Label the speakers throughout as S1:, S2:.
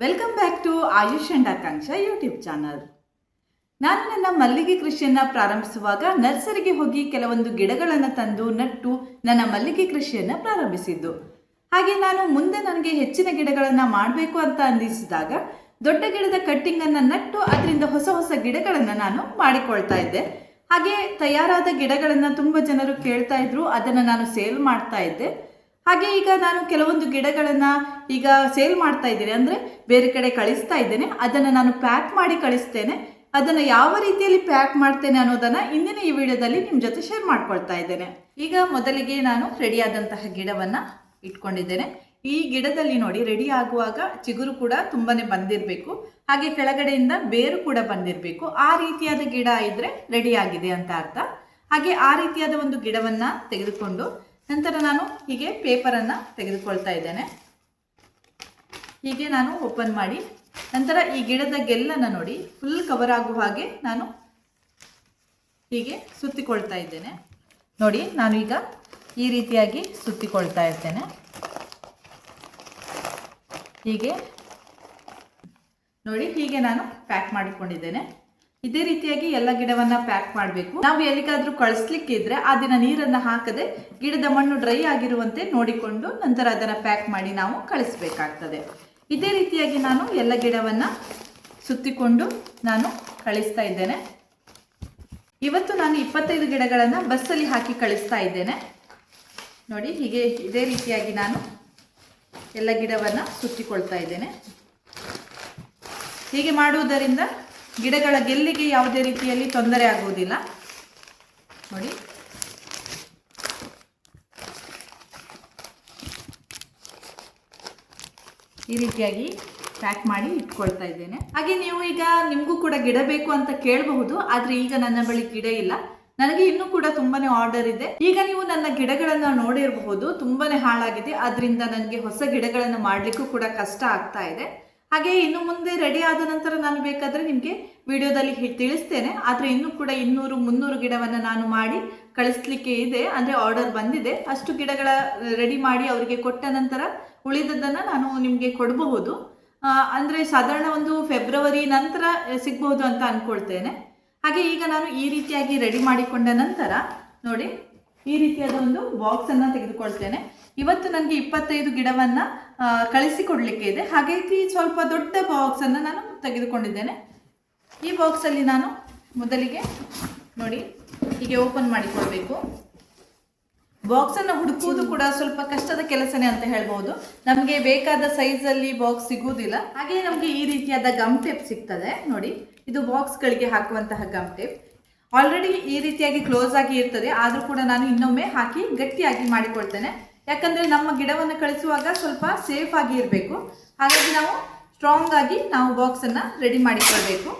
S1: Welcome back to Ayush and Akanksha YouTube channel ನಾನು ನನ್ನ ಮಲ್ಲಿಗೆ ಕೃಷಿಯನ್ನು ಪ್ರಾರಂಭಿಸುವಾಗ ನರ್ಸರಿಗೆ ಹೋಗಿ ಕೆಲವೊಂದು ಗಿಡಗಳನ್ನು ತಂದು ನಟ್ಟು ನನ್ನ ಮಲ್ಲಿಗೆ ಕೃಷಿಯನ್ನು ಪ್ರಾರಂಭಿಸಿದ್ದು. ಹಾಗೆ ನಾನು ಮುಂದೆ ನನಗೆ ಹೆಚ್ಚಿನ ಗಿಡಗಳನ್ನು ಮಾಡಬೇಕು ಅಂತ ಅಂದಿಸಿದಾಗ ದೊಡ್ಡ ಗಿಡದ ಕಟ್ಟಿಂಗನ್ನು ನಟ್ಟು ಅದರಿಂದ ಹೊಸ ಹೊಸ ಗಿಡಗಳನ್ನು ನಾನು ಮಾಡಿಕೊಳ್ತಾ ಇದ್ದೆ. ಹಾಗೆ ತಯಾರಾದ ಗಿಡಗಳನ್ನು ತುಂಬ ಜನರು ಕೇಳ್ತಾ ಇದ್ರು, ಅದನ್ನು ನಾನು ಸೇಲ್ ಮಾಡ್ತಾ ಇದ್ದೆ. ಹಾಗೆ ಈಗ ನಾನು ಕೆಲವೊಂದು ಗಿಡಗಳನ್ನು ಈಗ ಸೇಲ್ ಮಾಡ್ತಾ ಇದ್ದೇನೆ. ಅಂದರೆ ಬೇರೆ ಕಡೆ ಕಳಿಸ್ತಾ ಇದ್ದೇನೆ. ಅದನ್ನು ನಾನು ಪ್ಯಾಕ್ ಮಾಡಿ ಕಳಿಸ್ತೇನೆ. ಅದನ್ನು ಯಾವ ರೀತಿಯಲ್ಲಿ ಪ್ಯಾಕ್ ಮಾಡ್ತೇನೆ ಅನ್ನೋದನ್ನು ಇಂದಿನ ಈ ವಿಡಿಯೋದಲ್ಲಿ ನಿಮ್ಮ ಜೊತೆ ಶೇರ್ ಮಾಡ್ಕೊಳ್ತಾ ಇದ್ದೇನೆ. ಈಗ ಮೊದಲಿಗೆ ನಾನು ರೆಡಿಯಾದಂತಹ ಗಿಡವನ್ನು ಇಟ್ಕೊಂಡಿದ್ದೇನೆ. ಈ ಗಿಡದಲ್ಲಿ ನೋಡಿ ರೆಡಿ ಆಗುವಾಗ ಚಿಗುರು ಕೂಡ ತುಂಬಾನೇ ಬಂದಿರಬೇಕು. ಹಾಗೆ ಕೆಳಗಡೆಯಿಂದ ಬೇರು ಕೂಡ ಬಂದಿರಬೇಕು. ಆ ರೀತಿಯಾದ ಗಿಡ ಇದ್ರೆ ರೆಡಿ ಆಗಿದೆ ಅಂತ ಅರ್ಥ. ಹಾಗೆ ಆ ರೀತಿಯಾದ ಒಂದು ಗಿಡವನ್ನ ತೆಗೆದುಕೊಂಡು ನಂತರ ನಾನು ಹೀಗೆ ಪೇಪರನ್ನು ತೆಗೆದುಕೊಳ್ತಾ ಇದ್ದೇನೆ. ಹೀಗೆ ನಾನು ಓಪನ್ ಮಾಡಿ, ನಂತರ ಈ ಗಿಡದ ಗೆಲ್ಲನ್ನು ನೋಡಿ ಫುಲ್ ಕವರ್ ಆಗುವ ಹಾಗೆ ನಾನು ಹೀಗೆ ಸುತ್ತಿಕೊಳ್ತಾ ಇದ್ದೇನೆ. ನೋಡಿ, ನಾನು ಈಗ ಈ ರೀತಿಯಾಗಿ ಸುತ್ತಿಕೊಳ್ತಾ ಇರ್ತೇನೆ. ಹೀಗೆ ನೋಡಿ, ಹೀಗೆ ನಾನು ಪ್ಯಾಕ್ ಮಾಡಿಕೊಂಡಿದ್ದೇನೆ. ಇದೇ ರೀತಿಯಾಗಿ ಎಲ್ಲ ಗಿಡವನ್ನ ಪ್ಯಾಕ್ ಮಾಡಬೇಕು. ನಾವು ಎಲ್ಲಿಗಾದ್ರೂ ಕಳಿಸ್ಲಿಕ್ಕೆ ಇದ್ರೆ ಆ ದಿನ ನೀರನ್ನ ಹಾಕದೆ ಗಿಡದ ಮಣ್ಣು ಡ್ರೈ ಆಗಿರುವಂತೆ ನೋಡಿಕೊಂಡು ನಂತರ ಅದನ್ನ ಪ್ಯಾಕ್ ಮಾಡಿ ನಾವು ಕಳಿಸ್ಬೇಕಾಗ್ತದೆ. ಇದೇ ರೀತಿಯಾಗಿ ನಾನು ಎಲ್ಲ ಗಿಡವನ್ನ ಸುತ್ತಿಕೊಂಡು ನಾನು ಕಳಿಸ್ತಾ ಇದ್ದೇನೆ. ಇವತ್ತು ನಾನು ಇಪ್ಪತ್ತೈದು ಗಿಡಗಳನ್ನು ಬಸ್ಸಲ್ಲಿ ಹಾಕಿ ಕಳಿಸ್ತಾ ಇದ್ದೇನೆ. ನೋಡಿ, ಹೀಗೆ ಇದೇ ರೀತಿಯಾಗಿ ನಾನು ಎಲ್ಲ ಗಿಡವನ್ನು ಸುತ್ತಿಕೊಳ್ತಾ ಇದ್ದೇನೆ. ಹೀಗೆ ಮಾಡುವುದರಿಂದ ಗಿಡಗಳ ಗೆಲ್ಲಿಗೆ ಯಾವುದೇ ರೀತಿಯಲ್ಲಿ ತೊಂದರೆ ಆಗುವುದಿಲ್ಲ. ನೋಡಿ. ಈ ರೀತಿಯಾಗಿ ಪ್ಯಾಕ್ ಮಾಡಿ ಇಟ್ಕೊಳ್ತಾ ಇದ್ದೇನೆ. ಹಾಗೆ ನೀವು ಈಗ ನಿಮಗೂ ಕೂಡ ಗಿಡ ಬೇಕು ಅಂತ ಕೇಳಬಹುದು, ಆದರೆ ಈಗ ನನ್ನ ಬಳಿ ಗಿಡ ಇಲ್ಲ. ನನಗೆ ಇನ್ನೂ ಕೂಡ ತುಂಬಾನೇ ಆರ್ಡರ್ ಇದೆ. ಈಗ ನೀವು ನನ್ನ ಗಿಡಗಳನ್ನ ನೋಡಿರಬಹುದು, ತುಂಬಾನೇ ಹಾಳಾಗಿದೆ. ಅದರಿಂದ ನನಗೆ ಹೊಸ ಗಿಡಗಳನ್ನು ಮಾಡಲಿಕ್ಕೂ ಕೂಡ ಕಷ್ಟ ಆಗ್ತಾ ಇದೆ. ಹಾಗೆ ಇನ್ನು ಮುಂದೆ ರೆಡಿ ಆದ ನಂತರ ನಾನು ಬೇಕಾದರೆ ನಿಮಗೆ ವಿಡಿಯೋದಲ್ಲಿ ತಿಳಿಸ್ತೇನೆ. ಆದರೆ ಇನ್ನೂ ಕೂಡ ಇನ್ನೂರು, ಮುನ್ನೂರು ಗಿಡವನ್ನು ನಾನು ಮಾಡಿ ಕಳಿಸ್ಲಿಕ್ಕೆ ಇದೆ. ಅಂದರೆ ಆರ್ಡರ್ ಬಂದಿದೆ. ಅಷ್ಟು ಗಿಡಗಳ ರೆಡಿ ಮಾಡಿ ಅವರಿಗೆ ಕೊಟ್ಟ ನಂತರ ಉಳಿದದ್ದನ್ನು ನಾನು ನಿಮಗೆ ಕೊಡಬಹುದು. ಅಂದರೆ ಸಾಧಾರಣ ಒಂದು ಫೆಬ್ರವರಿ ನಂತರ ಸಿಗಬಹುದು ಅಂತ ಅಂದ್ಕೊಳ್ತೇನೆ ಹಾಗೆ ಈಗ ನಾನು ಈ ರೀತಿಯಾಗಿ ರೆಡಿ ಮಾಡಿಕೊಂಡ ನಂತರ ನೋಡಿ, ಈ ರೀತಿಯಾದ ಒಂದು ಬಾಕ್ಸ್ ಅನ್ನ ತೆಗೆದುಕೊಳ್ತೇನೆ. ಇವತ್ತು ನನಗೆ ಇಪ್ಪತ್ತೈದು ಗಿಡವನ್ನು ಕಳಿಸಿಕೊಡ್ಲಿಕ್ಕೆ ಇದೆ. ಹಾಗಾಗಿ ಸ್ವಲ್ಪ ದೊಡ್ಡ ಬಾಕ್ಸನ್ನು ನಾನು ತೆಗೆದುಕೊಂಡಿದ್ದೇನೆ. ಈ ಬಾಕ್ಸಲ್ಲಿ ನಾನು ಮೊದಲಿಗೆ ನೋಡಿ, ಹೀಗೆ ಓಪನ್ ಮಾಡಿಕೊಡಬೇಕು ಬಾಕ್ಸನ್ನು ಹುಡುಕುವುದು ಕೂಡ ಸ್ವಲ್ಪ ಕಷ್ಟದ ಕೆಲಸನೇ ಅಂತ ಹೇಳ್ಬೋದು. ನಮಗೆ ಬೇಕಾದ ಸೈಜಲ್ಲಿ ಬಾಕ್ಸ್ ಸಿಗುವುದಿಲ್ಲ. ಹಾಗೆಯೇ ನಮಗೆ ಈ ರೀತಿಯಾದ ಗಮ್ ಟೇಪ್ ಸಿಗ್ತದೆ. ನೋಡಿ, ಇದು ಬಾಕ್ಸ್ ಗಳಿಗೆ ಹಾಕುವಂತಹ ಗಮ್ ಟೇಪ್ ಆಲ್ರೆಡಿ ಈ ರೀತಿಯಾಗಿ ಕ್ಲೋಸ್ ಆಗಿ ಇರ್ತದೆ. ಆದರೂ ಕೂಡ ನಾನು ಇನ್ನೊಮ್ಮೆ ಹಾಕಿ ಗಟ್ಟಿಯಾಗಿ ಮಾಡಿಕೊಳ್ತೇನೆ. ಯಾಕಂದ್ರೆ ನಮ್ಮ ಗಿಡವನ್ನು ಕಳಿಸುವಾಗ ಸ್ವಲ್ಪ ಸೇಫ್ ಆಗಿ ಇರಬೇಕು. ಹಾಗಾಗಿ ನಾವು ಸ್ಟ್ರಾಂಗ್ ಆಗಿ ನಾವು ಬಾಕ್ಸ್ ಅನ್ನ ರೆಡಿ ಮಾಡಿಕೊಳ್ಬೇಕು.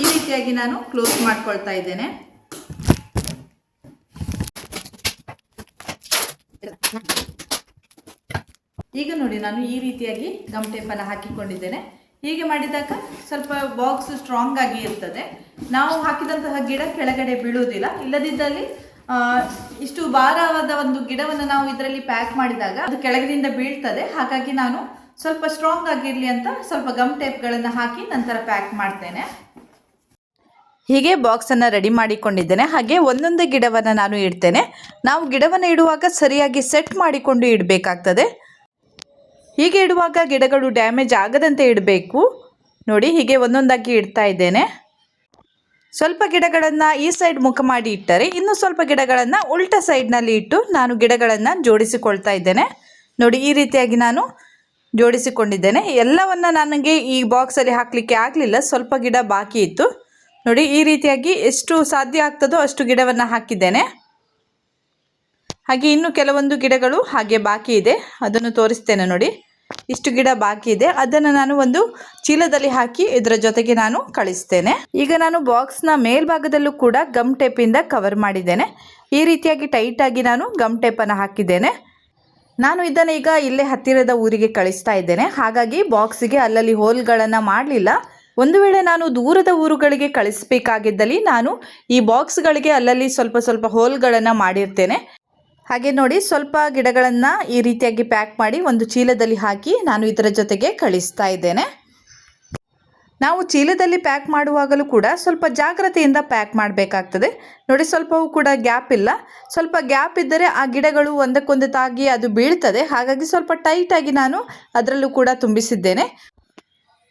S1: ಈ ರೀತಿಯಾಗಿ ನಾನು ಕ್ಲೋಸ್ ಮಾಡ್ಕೊಳ್ತಾ ಇದ್ದೇನೆ. ಈಗ ನೋಡಿ ನಾನು ಈ ರೀತಿಯಾಗಿ ಗಮ್ ಟೇಪನ್ನು ಹಾಕಿಕೊಂಡಿದ್ದೇನೆ. ಹೀಗೆ ಮಾಡಿದಾಗ ಸ್ವಲ್ಪ ಬಾಕ್ಸ್ ಸ್ಟ್ರಾಂಗ್ ಆಗಿ ಇರ್ತದೆ. ನಾವು ಹಾಕಿದಂತಹ ಗಿಡ ಕೆಳಗಡೆ ಬೀಳುವುದಿಲ್ಲ. ಇಲ್ಲದಿದ್ದಲ್ಲಿ ಇಷ್ಟು ಭಾರವಾದ ಒಂದು ಗಿಡವನ್ನು ನಾವು ಇದರಲ್ಲಿ ಪ್ಯಾಕ್ ಮಾಡಿದಾಗ ಅದು ಕೆಳಗಿನಿಂದ ಬೀಳ್ತದೆ. ಹಾಗಾಗಿ ನಾನು ಸ್ವಲ್ಪ ಸ್ಟ್ರಾಂಗ್ ಆಗಿರಲಿ ಅಂತ ಸ್ವಲ್ಪ ಗಮ್ ಟೇಪ್ಗಳನ್ನು ಹಾಕಿ ನಂತರ ಪ್ಯಾಕ್ ಮಾಡ್ತೇನೆ.
S2: ಹೀಗೆ ಬಾಕ್ಸನ್ನು ರೆಡಿ ಮಾಡಿಕೊಂಡಿದ್ದೇನೆ. ಹಾಗೆ ಒಂದೊಂದೇ ಗಿಡವನ್ನು ನಾನು ಇಡ್ತೇನೆ. ನಾವು ಗಿಡವನ್ನು ಇಡುವಾಗ ಸರಿಯಾಗಿ ಸೆಟ್ ಮಾಡಿಕೊಂಡು ಇಡಬೇಕಾಗ್ತದೆ. ಹೀಗೆ ಇಡುವಾಗ ಗಿಡಗಳು ಡ್ಯಾಮೇಜ್ ಆಗದಂತೆ ಇಡಬೇಕು. ನೋಡಿ, ಹೀಗೆ ಒಂದೊಂದಾಗಿ ಇಡ್ತಾ ಇದ್ದೇನೆ. ಸ್ವಲ್ಪ ಗಿಡಗಳನ್ನು ಈ ಸೈಡ್ ಮುಖ ಮಾಡಿ ಇಟ್ಟರೆ ಇನ್ನು ಸ್ವಲ್ಪ ಗಿಡಗಳನ್ನು ಉಲ್ಟ ಸೈಡ್ನಲ್ಲಿ ಇಟ್ಟು ನಾನು ಗಿಡಗಳನ್ನು ಜೋಡಿಸಿಕೊಳ್ತಾ ಇದ್ದೇನೆ. ನೋಡಿ, ಈ ರೀತಿಯಾಗಿ ನಾನು ಜೋಡಿಸಿಕೊಂಡಿದ್ದೇನೆ. ಎಲ್ಲವನ್ನು ನನಗೆ ಈ ಬಾಕ್ಸಲ್ಲಿ ಹಾಕಲಿಕ್ಕೆ ಆಗಲಿಲ್ಲ, ಸ್ವಲ್ಪ ಗಿಡ ಬಾಕಿ ಇತ್ತು. ನೋಡಿ, ಈ ರೀತಿಯಾಗಿ ಎಷ್ಟು ಸಾಧ್ಯ ಆಗ್ತದೋ ಅಷ್ಟು ಗಿಡವನ್ನು ಹಾಕಿದ್ದೇನೆ. ಹಾಗೆ ಇನ್ನು ಕೆಲವೊಂದು ಗಿಡಗಳು ಹಾಗೆ ಬಾಕಿ ಇದೆ. ಅದನ್ನು ತೋರಿಸ್ತೇನೆ ನೋಡಿ. ಇಷ್ಟು ಗಿಡ ಬಾಕಿ ಇದೆ. ಅದನ್ನು ನಾನು ಒಂದು ಚೀಲದಲ್ಲಿ ಹಾಕಿ ಇದರ ಜೊತೆಗೆ ನಾನು ಕಳಿಸ್ತೇನೆ. ಈಗ ನಾನು ಬಾಕ್ಸ್ನ ಮೇಲ್ಭಾಗದಲ್ಲೂ ಕೂಡ ಗಮ್ ಟೇಪಿಂದ ಕವರ್ ಮಾಡಿದ್ದೇನೆ. ಈ ರೀತಿಯಾಗಿ ಟೈಟಾಗಿ ನಾನು ಗಮ್ ಟೇಪನ್ನು ಹಾಕಿದ್ದೇನೆ. ನಾನು ಇದನ್ನು ಈಗ ಇಲ್ಲೇ ಹತ್ತಿರದ ಊರಿಗೆ ಕಳಿಸ್ತಾ ಇದ್ದೇನೆ. ಹಾಗಾಗಿ ಬಾಕ್ಸಿಗೆ ಅಲ್ಲಲ್ಲಿ ಹೋಲ್ಗಳನ್ನು ಮಾಡಲಿಲ್ಲ. ಒಂದು ವೇಳೆ ನಾನು ದೂರದ ಊರುಗಳಿಗೆ ಕಳಿಸಬೇಕಾಗಿದ್ದಲ್ಲಿ ನಾನು ಈ ಬಾಕ್ಸ್ಗಳಿಗೆ ಅಲ್ಲಲ್ಲಿ ಸ್ವಲ್ಪ ಸ್ವಲ್ಪ ಹೋಲ್ಗಳನ್ನು ಮಾಡಿರ್ತೇನೆ. ಹಾಗೆ ನೋಡಿ ಸ್ವಲ್ಪ ಗಿಡಗಳನ್ನು ಈ ರೀತಿಯಾಗಿ ಪ್ಯಾಕ್ ಮಾಡಿ ಒಂದು ಚೀಲದಲ್ಲಿ ಹಾಕಿ ನಾನು ಇದರ ಜೊತೆಗೆ ಕಳಿಸ್ತಾ ಇದ್ದೇನೆ. ನಾವು ಚೀಲದಲ್ಲಿ ಪ್ಯಾಕ್ ಮಾಡುವಾಗಲೂ ಕೂಡ ಸ್ವಲ್ಪ ಜಾಗ್ರತೆಯಿಂದ ಪ್ಯಾಕ್ ಮಾಡಬೇಕಾಗ್ತದೆ. ನೋಡಿ ಸ್ವಲ್ಪವೂ ಕೂಡ ಗ್ಯಾಪ್ ಇಲ್ಲ. ಸ್ವಲ್ಪ ಗ್ಯಾಪ್ ಇದ್ದರೆ ಆ ಗಿಡಗಳು ಒಂದಕ್ಕೊಂದು ತಾಗಿ ಅದು ಬೀಳ್ತದೆ. ಹಾಗಾಗಿ ಸ್ವಲ್ಪ ಟೈಟಾಗಿ ನಾನು ಅದರಲ್ಲೂ ಕೂಡ ತುಂಬಿಸಿದ್ದೇನೆ.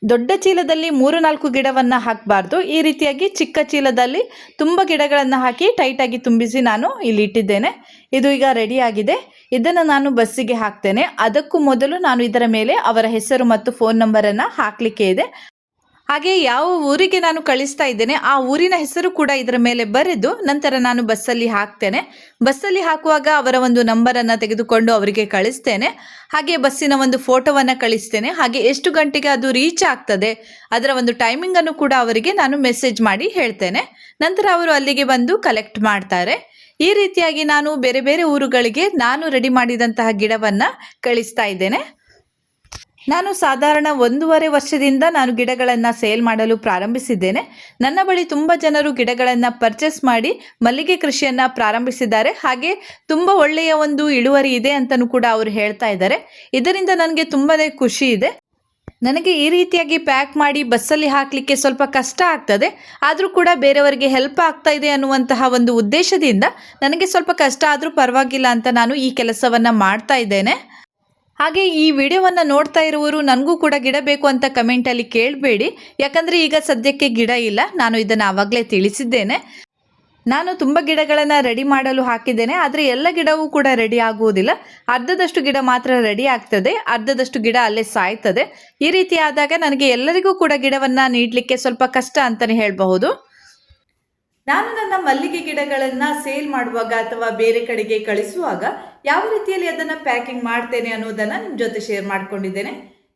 S2: ದೊಡ್ಡ ಚೀಲದಲ್ಲಿ ಮೂರು ನಾಲ್ಕು ಗಿಡವನ್ನು ಹಾಕಬಾರ್ದು. ಈ ರೀತಿಯಾಗಿ ಚಿಕ್ಕ ಚೀಲದಲ್ಲಿ ತುಂಬ ಗಿಡಗಳನ್ನು ಹಾಕಿ ಟೈಟಾಗಿ ತುಂಬಿಸಿ ನಾನು ಇಲ್ಲಿ ಇಟ್ಟಿದ್ದೇನೆ. ಇದು ಈಗ ರೆಡಿಯಾಗಿದೆ ಇದನ್ನು ನಾನು ಬಸ್ಸಿಗೆ ಹಾಕ್ತೇನೆ. ಅದಕ್ಕೂ ಮೊದಲು ನಾನು ಇದರ ಮೇಲೆ ಅವರ ಹೆಸರು ಮತ್ತು ಫೋನ್ ನಂಬರನ್ನು ಹಾಕಲಿಕ್ಕೆ ಇದೆ. ಹಾಗೆ ಯಾವ ಊರಿಗೆ ನಾನು ಕಳಿಸ್ತಾ ಇದ್ದೇನೆ, ಆ ಊರಿನ ಹೆಸರು ಕೂಡ ಇದರ ಮೇಲೆ ಬರೆದು ನಂತರ ನಾನು ಬಸ್ಸಲ್ಲಿ ಹಾಕ್ತೇನೆ. ಬಸ್ಸಲ್ಲಿ ಹಾಕುವಾಗ ಅವರ ಒಂದು ನಂಬರನ್ನು ತೆಗೆದುಕೊಂಡು ಅವರಿಗೆ ಕಳಿಸ್ತೇನೆ. ಹಾಗೆ ಬಸ್ಸಿನ ಒಂದು ಫೋಟೋವನ್ನು ಕಳಿಸ್ತೇನೆ. ಹಾಗೆ ಎಷ್ಟು ಗಂಟೆಗೆ ಅದು ರೀಚ್ ಆಗ್ತದೆ, ಅದರ ಒಂದು ಟೈಮಿಂಗನ್ನು ಕೂಡ ಅವರಿಗೆ ನಾನು ಮೆಸೇಜ್ ಮಾಡಿ ಹೇಳ್ತೇನೆ. ನಂತರ ಅವರು ಅಲ್ಲಿಗೆ ಬಂದು ಕಲೆಕ್ಟ್ ಮಾಡ್ತಾರೆ. ಈ ರೀತಿಯಾಗಿ ನಾನು ಬೇರೆ ಬೇರೆ ಊರುಗಳಿಗೆ ನಾನು ರೆಡಿ ಮಾಡಿದಂತಹ ಗಿಡವನ್ನು ಕಳಿಸ್ತಾ ಇದ್ದೇನೆ. ನಾನು ಸಾಧಾರಣ ಒಂದೂವರೆ ವರ್ಷದಿಂದ ನಾನು ಗಿಡಗಳನ್ನು ಸೇಲ್ ಮಾಡಲು ಪ್ರಾರಂಭಿಸಿದ್ದೇನೆ. ನನ್ನ ಬಳಿ ತುಂಬ ಜನರು ಗಿಡಗಳನ್ನು ಪರ್ಚೇಸ್ ಮಾಡಿ ಮಲ್ಲಿಗೆ ಕೃಷಿಯನ್ನು ಪ್ರಾರಂಭಿಸಿದ್ದಾರೆ. ಹಾಗೆ ತುಂಬ ಒಳ್ಳೆಯ ಒಂದು ಇಳುವರಿ ಇದೆ ಅಂತಲೂ ಕೂಡ ಅವರು ಹೇಳ್ತಾ ಇದ್ದಾರೆ. ಇದರಿಂದ ನನಗೆ ತುಂಬಾ ಖುಷಿ ಇದೆ. ನನಗೆ ಈ ರೀತಿಯಾಗಿ ಪ್ಯಾಕ್ ಮಾಡಿ ಬಸ್ಸಲ್ಲಿ ಹಾಕಲಿಕ್ಕೆ ಸ್ವಲ್ಪ ಕಷ್ಟ ಆಗ್ತದೆ. ಆದರೂ ಕೂಡ ಬೇರೆಯವರಿಗೆ ಹೆಲ್ಪ್ ಆಗ್ತಾ ಇದೆ ಅನ್ನುವಂತಹ ಒಂದು ಉದ್ದೇಶದಿಂದ ನನಗೆ ಸ್ವಲ್ಪ ಕಷ್ಟ ಆದರೂ ಪರವಾಗಿಲ್ಲ ಅಂತ ನಾನು ಈ ಕೆಲಸವನ್ನು ಮಾಡ್ತಾ ಇದ್ದೇನೆ. ಹಾಗೆ ಈ ವಿಡಿಯೋವನ್ನು ನೋಡ್ತಾ ಇರುವವರು ನನಗೂ ಕೂಡ ಗಿಡ ಬೇಕು ಅಂತ ಕಮೆಂಟಲ್ಲಿ ಕೇಳಬೇಡಿ. ಯಾಕಂದರೆ ಈಗ ಸದ್ಯಕ್ಕೆ ಗಿಡ ಇಲ್ಲ. ನಾನು ಇದನ್ನು ಆವಾಗಲೇ ತಿಳಿಸಿದ್ದೇನೆ. ನಾನು ತುಂಬ ಗಿಡಗಳನ್ನು ರೆಡಿ ಮಾಡಲು ಹಾಕಿದ್ದೇನೆ. ಆದರೆ ಎಲ್ಲ ಗಿಡವೂ ಕೂಡ ರೆಡಿ ಆಗುವುದಿಲ್ಲ. ಅರ್ಧದಷ್ಟು ಗಿಡ ಮಾತ್ರ ರೆಡಿ ಆಗ್ತದೆ. ಅರ್ಧದಷ್ಟು ಗಿಡ ಅಲ್ಲೇ ಸಾಯ್ತದೆ. ಈ ರೀತಿ ಆದಾಗ ನನಗೆ ಎಲ್ಲರಿಗೂ ಕೂಡ ಗಿಡವನ್ನು ನೀಡಲಿಕ್ಕೆ ಸ್ವಲ್ಪ ಕಷ್ಟ ಅಂತಲೇ ಹೇಳಬಹುದು. ನಾನು ನನ್ನ ಮಲ್ಲಿಗೆ ಗಿಡಗಳನ್ನು ಸೇಲ್ ಮಾಡುವಾಗ ಅಥವಾ ಬೇರೆ ಕಡೆಗೆ ಕಳಿಸುವಾಗ ಯಾವ ರೀತಿಯಲ್ಲಿ ಅದನ್ನು ಪ್ಯಾಕಿಂಗ್ ಮಾಡ್ತೇನೆ ಅನ್ನೋದನ್ನು ನಿಮ್ಮ ಜೊತೆ ಶೇರ್ ಮಾಡ್ಕೊಂಡಿದ್ದೇನೆ.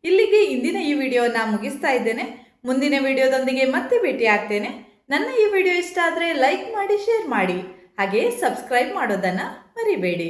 S2: ಇಲ್ಲಿಗೆ ಇಂದಿನ ಈ ವಿಡಿಯೋನ ಮುಗಿಸ್ತಾ ಇದ್ದೇನೆ. ಮುಂದಿನ ವಿಡಿಯೋದೊಂದಿಗೆ ಮತ್ತೆ ಭೇಟಿ ಆಗ್ತೇನೆ. ನನ್ನ ಈ ವಿಡಿಯೋ ಇಷ್ಟ ಆದರೆ ಲೈಕ್ ಮಾಡಿ, ಶೇರ್ ಮಾಡಿ. ಹಾಗೆ ಸಬ್ಸ್ಕ್ರೈಬ್ ಮಾಡೋದನ್ನು ಮರಿಬೇಡಿ.